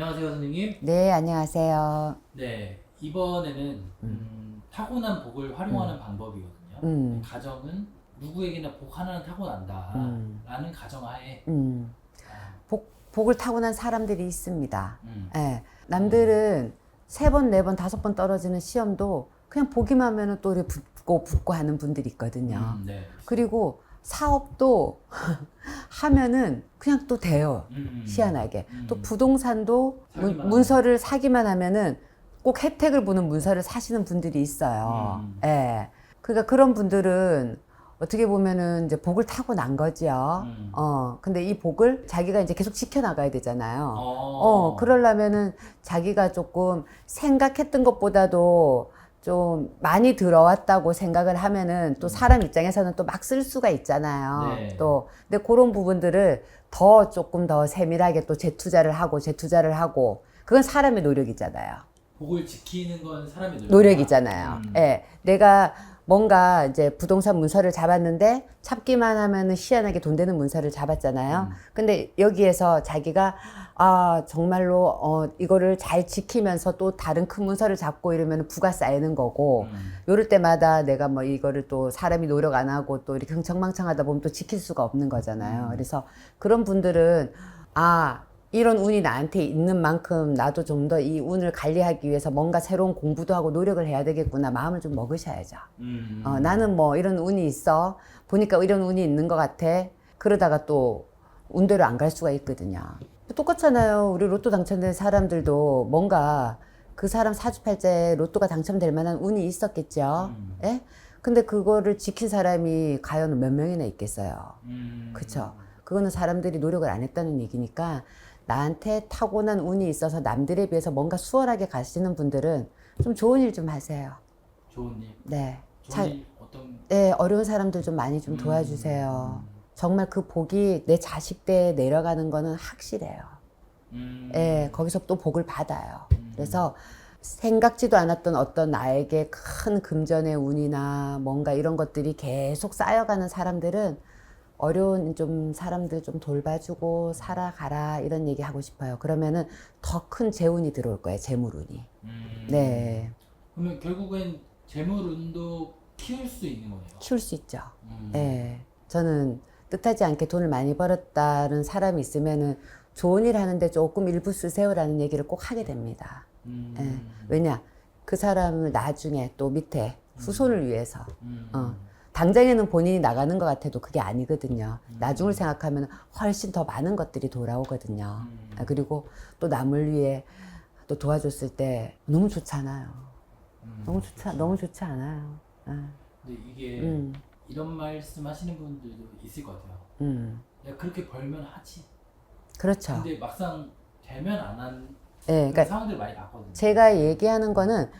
안녕하세요, 선생님. 네, 안녕하세요. 네, 이번에는 음, 타고난 복을 활용하는 방법이거든요. 음. 가정은 누구에게나 복 하나는 타고난다라는 음. 가정하에 음, 아, 복, 복을 타고난 사람들이 있습니다. 음, 예, 남들은 세 번, 네 번, 다섯 번 떨어지는 시험도 그냥 보기만 하면은 또 이렇게 붙고 붙고 하는 분들이 있거든요. 음, 네. 그리고 사업도 하면은 그냥 또 돼요. 음, 음. 희한하게. 음. 또 부동산도 사기만 문, 문서를 사기만 하면은 꼭 혜택을 보는 문서를 사시는 분들이 있어요. 음. 예. 그러니까 그런 분들은 어떻게 보면은 이제 복을 타고 난 거지요. 음. 어, 근데 이 복을 자기가 이제 계속 지켜나가야 되잖아요. 어, 어, 그러려면은 자기가 조금 생각했던 것보다도 좀 많이 들어왔다고 생각을 하면은 또 사람 입장에서는 또 막 쓸 수가 있잖아요. 음. 네. 또, 근데 그런 부분들을 더 조금 더 세밀하게 또 재투자를 하고 재투자를 하고 그건 사람의 노력이잖아요. 복을 지키는 건 사람의 노력이다. 노력이잖아요. 음. 예. 내가 뭔가 이제 부동산 문서를 잡았는데 잡기만 하면은 희한하게 돈 되는 문서를 잡았잖아요. 음. 근데 여기에서 자기가 아, 정말로 어 이거를 잘 지키면서 또 다른 큰 문서를 잡고 이러면 부가 쌓이는 거고 음. 요럴 때마다 내가 뭐 이거를 또 사람이 노력 안 하고 또 이렇게 흥청망청하다 보면 또 지킬 수가 없는 거잖아요. 음. 그래서 그런 분들은 아, 이런 운이 나한테 있는 만큼 나도 좀 더 이 운을 관리하기 위해서 뭔가 새로운 공부도 하고 노력을 해야 되겠구나 마음을 좀 먹으셔야죠. 음. 어, 나는 뭐 이런 운이 있어. 보니까 이런 운이 있는 것 같아. 그러다가 또 운대로 안 갈 수가 있거든요. 똑같잖아요. 우리 로또 당첨된 사람들도 뭔가 그 사람 사주팔자에 로또가 당첨될 만한 운이 있었겠죠. 음. 예? 근데 그거를 지킨 사람이 과연 몇 명이나 있겠어요. 음. 그쵸. 그거는 사람들이 노력을 안 했다는 얘기니까 나한테 타고난 운이 있어서 남들에 비해서 뭔가 수월하게 가시는 분들은 좀 좋은 일 좀 하세요. 좋은 일. 네. 좋은 자, 일 어떤 네, 어려운 사람들 좀 많이 좀 도와주세요. 정말 그 복이 내 자식 때 내려가는 거는 확실해요. 음. 예, 거기서 또 복을 받아요. 음. 그래서 생각지도 않았던 어떤 나에게 큰 금전의 운이나 뭔가 이런 것들이 계속 쌓여가는 사람들은 어려운 좀 사람들 좀 돌봐주고 살아가라 이런 얘기 하고 싶어요. 그러면은 더 큰 재운이 들어올 거예요. 재물운이. 음. 네, 그러면 결국엔 재물운도 키울 수 있는 거네요. 키울 수 있죠. 음. 예. 저는 뜻하지 않게 돈을 많이 벌었다는 사람이 있으면은 좋은 일 하는데 조금 일부 쓰세요라는 얘기를 꼭 하게 됩니다. 음. 예. 왜냐? 그 사람을 나중에 또 밑에 후손을 위해서 음. 어. 당장에는 본인이 나가는 것 같아도 그게 아니거든요. 나중을 생각하면 훨씬 더 많은 것들이 돌아오거든요. 음. 아, 그리고 또 남을 위해 또 도와줬을 때 너무 좋잖아요. 음. 너무 좋지, 너무 좋지 않아요. 아, 근데 이게 음, 이런 말씀 하시는 분들도 있을 것 같아요. 음. 야 그렇게 벌면 하지. 그렇죠. 근데 막상 되면 안한 예, 그러니까 상황들 많이 봤거든요. 제가 얘기하는 거는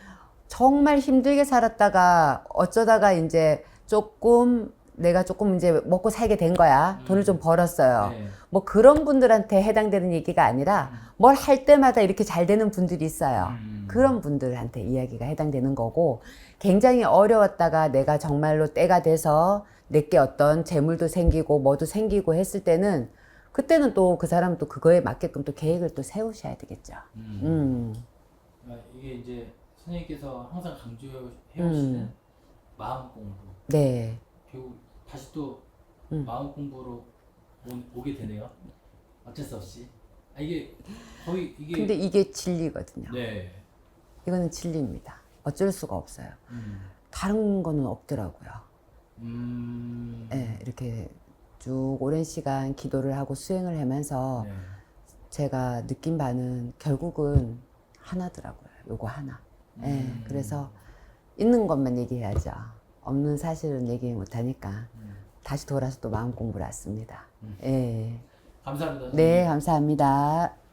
정말 힘들게 살았다가 어쩌다가 이제 조금 내가 조금 이제 먹고 살게 된 거야. 음. 돈을 좀 벌었어요. 네. 뭐 그런 분들한테 해당되는 얘기가 아니라 뭘 할 때마다 이렇게 잘 되는 분들이 있어요. 음. 그런 분들한테 이야기가 해당되는 거고 굉장히 어려웠다가 내가 정말로 때가 돼서 내게 어떤 재물도 생기고 뭐도 생기고 했을 때는 그때는 또 그 사람은 또 그거에 맞게끔 또 계획을 또 세우셔야 되겠죠. 음. 음. 그러니까 이게 이제 선생님께서 항상 강조해 오시는 음. 마음 공부. 네. 결국 다시 또 음. 마음 공부로 오, 게 되네요. 어쩔 수 없이. 아, 이게 거의 이게 근데 이게 진리거든요. 네. 이거는 진리입니다. 어쩔 수가 없어요. 음. 다른 거는 없더라고요. 음. 예, 이렇게 쭉 오랜 시간 기도를 하고 수행을 하면서 네. 제가 느낀 바는 결국은 하나더라고요. 요거 하나. 예, 음. 그래서 있는 것만 얘기해야죠. 없는 사실은 얘기 못 하니까 음. 다시 돌아서 또 마음 공부를 했습니다. 음. 예. 감사합니다. 네, 감사합니다.